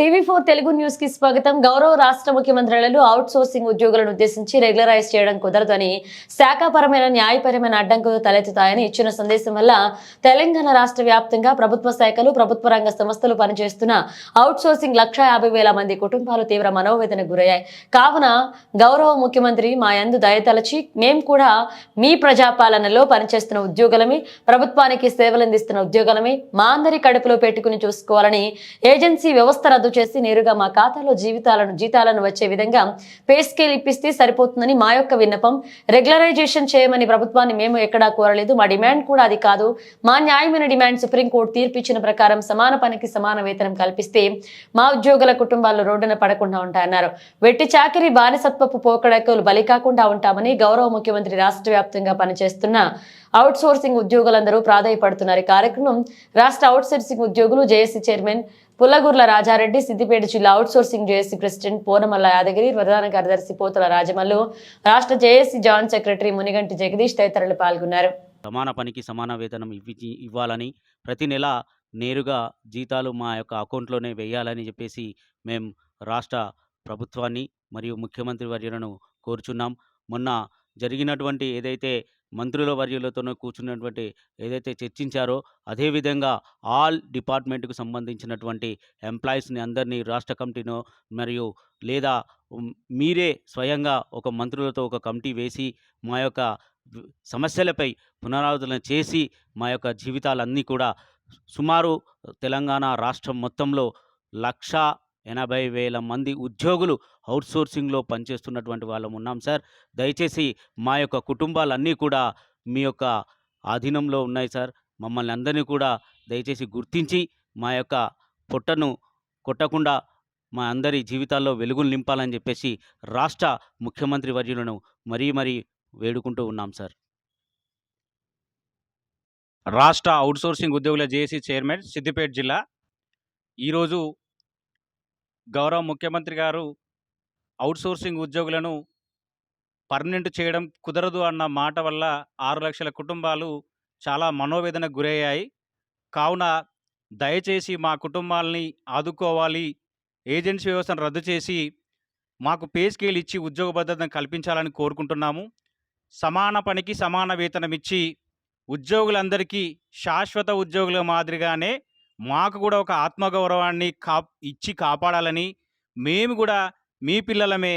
TV four Telugu న్యూస్కి స్వాగతం. గౌరవ రాష్ట్ర ముఖ్యమంత్రులలో అవుట్ సోర్సింగ్ ఉద్యోగులను ఉద్దేశించి రెగ్యులరైజ్ చేయడం కుదరదని శాఖాపరమైన న్యాయపరమైన అడ్డంకులు తలెత్తుతాయని ఇచ్చిన సందేశం వల్ల తెలంగాణ రాష్ట్ర వ్యాప్తంగా ప్రభుత్వ శాఖలు ప్రభుత్వ రంగ సంస్థలు పనిచేస్తున్న అవుట్ సోర్సింగ్ లక్ష యాభై వేల మంది కుటుంబాలు తీవ్ర మనోవేదన గురయ్యాయి. కావున గౌరవ ముఖ్యమంత్రి మా యందు దయతలచి మేము కూడా మీ ప్రజాపాలనలో పనిచేస్తున్న ఉద్యోగులమే ప్రభుత్వానికి సేవలందిస్తున్న ఉద్యోగులమే మా అందరి కడుపులో పెట్టుకుని చూసుకోవాలని ఏజెన్సీ వ్యవస్థ రద్దు చేసి నేరుగా మా ఖాతాలో జీవితాలను జీతాలను వచ్చే విధంగా పే స్కేల్ ఇప్పిస్తే సరిపోతుందని మా యొక్క విన్నపం. రెగ్యులరైజేషన్ చేయమని ప్రభుత్వాన్ని మేము ఎక్కడా కోరలేదు. మా డిమాండ్ కూడా అది కాదు. మా న్యాయమైన డిమాండ్ సుప్రీంకోర్టు తీర్పు ఇచ్చిన ప్రకారం సమాన పనికి సమాన వేతనం కల్పిస్తే మా ఉద్యోగుల కుటుంబాలు రోడ్డున పడకుండా ఉంటాయన్నారు. వెట్టి చాకిరి బానిసత్వపు పోకడకలు బలి కాకుండా ఉంటామని గౌరవ ముఖ్యమంత్రి రాష్ట్ర వ్యాప్తంగా పనిచేస్తున్న అవుట్ సోర్సింగ్ ఉద్యోగులందరూ ప్రాధాయపడుతున్నారు. ఈ కార్యక్రమం రాష్ట్ర అవుట్ సోర్సింగ్ ఉద్యోగులు జేఏసీ చైర్మన్ పుల్లగుర్ల రాజారెడ్డి సిద్దిపేట జిల్లా outsourcing JAC president Ponamalla Yadagiri ప్రధాన కార్యదర్శి పోతల రాజమల్లు రాష్ట్ర JAC joint secretary Muniganti Jagadish తదితరులు పాల్గొన్నారు. సమాన పనికి సమాన వేతనం ఇవ్వి ఇవ్వాలని ప్రతి నెల నేరుగా జీతాలు మా యొక్క అకౌంట్లోనే వేయాలని చెప్పేసి మేము రాష్ట్ర ప్రభుత్వాన్ని మరియు ముఖ్యమంత్రి వర్యులను కోరుచున్నాం. మొన్న జరిగినటువంటి ఏదైతే మంత్రుల వర్యులతోనూ కూర్చున్నటువంటి ఏదైతే చర్చించారో అదేవిధంగా ఆల్ డిపార్ట్మెంట్కు సంబంధించినటువంటి ఎంప్లాయీస్ని అందరినీ రాష్ట్ర కమిటీనో మరియు లేదా మీరే స్వయంగా ఒక మంత్రులతో ఒక కమిటీ వేసి మా యొక్క సమస్యలపై పునరావృతం చేసి మా యొక్క జీవితాలన్నీ కూడా సుమారు తెలంగాణ రాష్ట్రం మొత్తంలో లక్ష ఎనభై వేల మంది ఉద్యోగులు అవుట్సోర్సింగ్లో పనిచేస్తున్నటువంటి వాళ్ళం ఉన్నాం సార్. దయచేసి మా యొక్క కుటుంబాలన్నీ కూడా మీ యొక్క ఆధీనంలో ఉన్నాయి సార్. మమ్మల్ని అందరినీ కూడా దయచేసి గుర్తించి మా యొక్క పొట్టను కొట్టకుండా మా అందరి జీవితాల్లో వెలుగులు నింపాలని చెప్పేసి రాష్ట్ర ముఖ్యమంత్రి వర్యులను మరీ మరీ వేడుకుంటూ ఉన్నాం సార్. రాష్ట్ర అవుట్సోర్సింగ్ ఉద్యోగుల జేఏసీ చైర్మన్ సిద్దిపేట జిల్లా. ఈరోజు గౌరవ ముఖ్యమంత్రి గారు అవుట్సోర్సింగ్ ఉద్యోగులను పర్మనెంట్ చేయడం కుదరదు అన్న మాట వల్ల ఆరు లక్షల కుటుంబాలు చాలా మనోవేదనకు గురయ్యాయి. కావున దయచేసి మా కుటుంబాలని ఆదుకోవాలి. ఏజెన్సీ వ్యవస్థను రద్దు చేసి మాకు పే స్కేల్ ఇచ్చి ఉద్యోగ భద్రతను కల్పించాలని కోరుకుంటున్నాము. సమాన పనికి సమాన వేతనం ఇచ్చి ఉద్యోగులందరికీ శాశ్వత ఉద్యోగుల మాదిరిగానే మాకు కూడా ఒక ఆత్మగౌరవాన్ని కా ఇచ్చి కాపాడాలని మేము కూడా మీ పిల్లలమే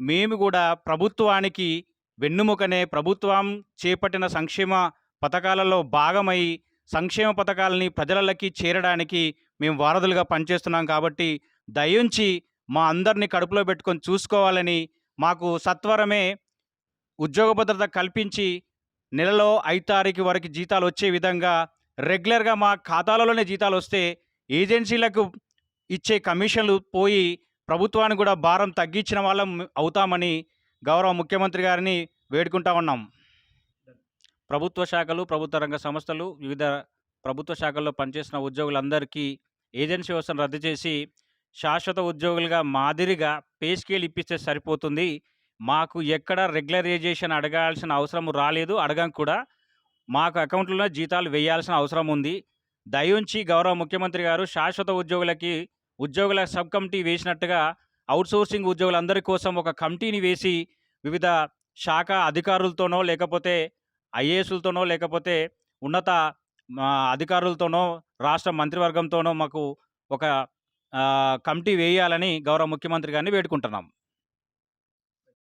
మేము కూడా ప్రభుత్వానికి వెన్నుముకనే ప్రభుత్వం చేపట్టిన సంక్షేమ పథకాలలో భాగమై సంక్షేమ పథకాలని ప్రజలకి చేరడానికి మేము వారధులుగా పనిచేస్తున్నాం కాబట్టి దయించి మా అందరినీ కడుపులో పెట్టుకొని చూసుకోవాలని మాకు సత్వరమే ఉద్యోగ భద్రత కల్పించి నెలలో ఐదు తారీఖు వరకు జీతాలు వచ్చే విధంగా రెగ్యులర్గా మా ఖాతాలలోనే జీతాలు వస్తే ఏజెన్సీలకు ఇచ్చే కమిషన్లు పోయి ప్రభుత్వానికి కూడా భారం తగ్గించిన వాళ్ళం అవుతామని గౌరవ ముఖ్యమంత్రి గారిని వేడుకుంటా ఉన్నాం. ప్రభుత్వ శాఖలు ప్రభుత్వ రంగ సంస్థలు వివిధ ప్రభుత్వ శాఖల్లో పనిచేసిన ఉద్యోగులందరికీ ఏజెన్సీ వ్యవస్థను రద్దు చేసి శాశ్వత ఉద్యోగులుగా మాదిరిగా పే స్కేల్ ఇప్పిస్తే సరిపోతుంది. మాకు ఎక్కడ రెగ్యులరైజేషన్ అడగాల్సిన అవసరం రాలేదు. అడగం కూడా మాకు అకౌంట్లో జీతాలు వేయాల్సిన అవసరం ఉంది. దయుంచి గౌరవ ముఖ్యమంత్రి గారు శాశ్వత ఉద్యోగులకి ఉద్యోగుల సబ్ కమిటీ వేసినట్టుగా అవుట్సోర్సింగ్ ఉద్యోగులందరి కోసం ఒక కమిటీని వేసి వివిధ శాఖ అధికారులతోనో లేకపోతే ఐఏఎస్లతోనో లేకపోతే ఉన్నత అధికారులతోనో రాష్ట్ర మంత్రివర్గంతోనో మాకు ఒక కమిటీ వేయాలని గౌరవ ముఖ్యమంత్రి గారిని వేడుకుంటున్నాం.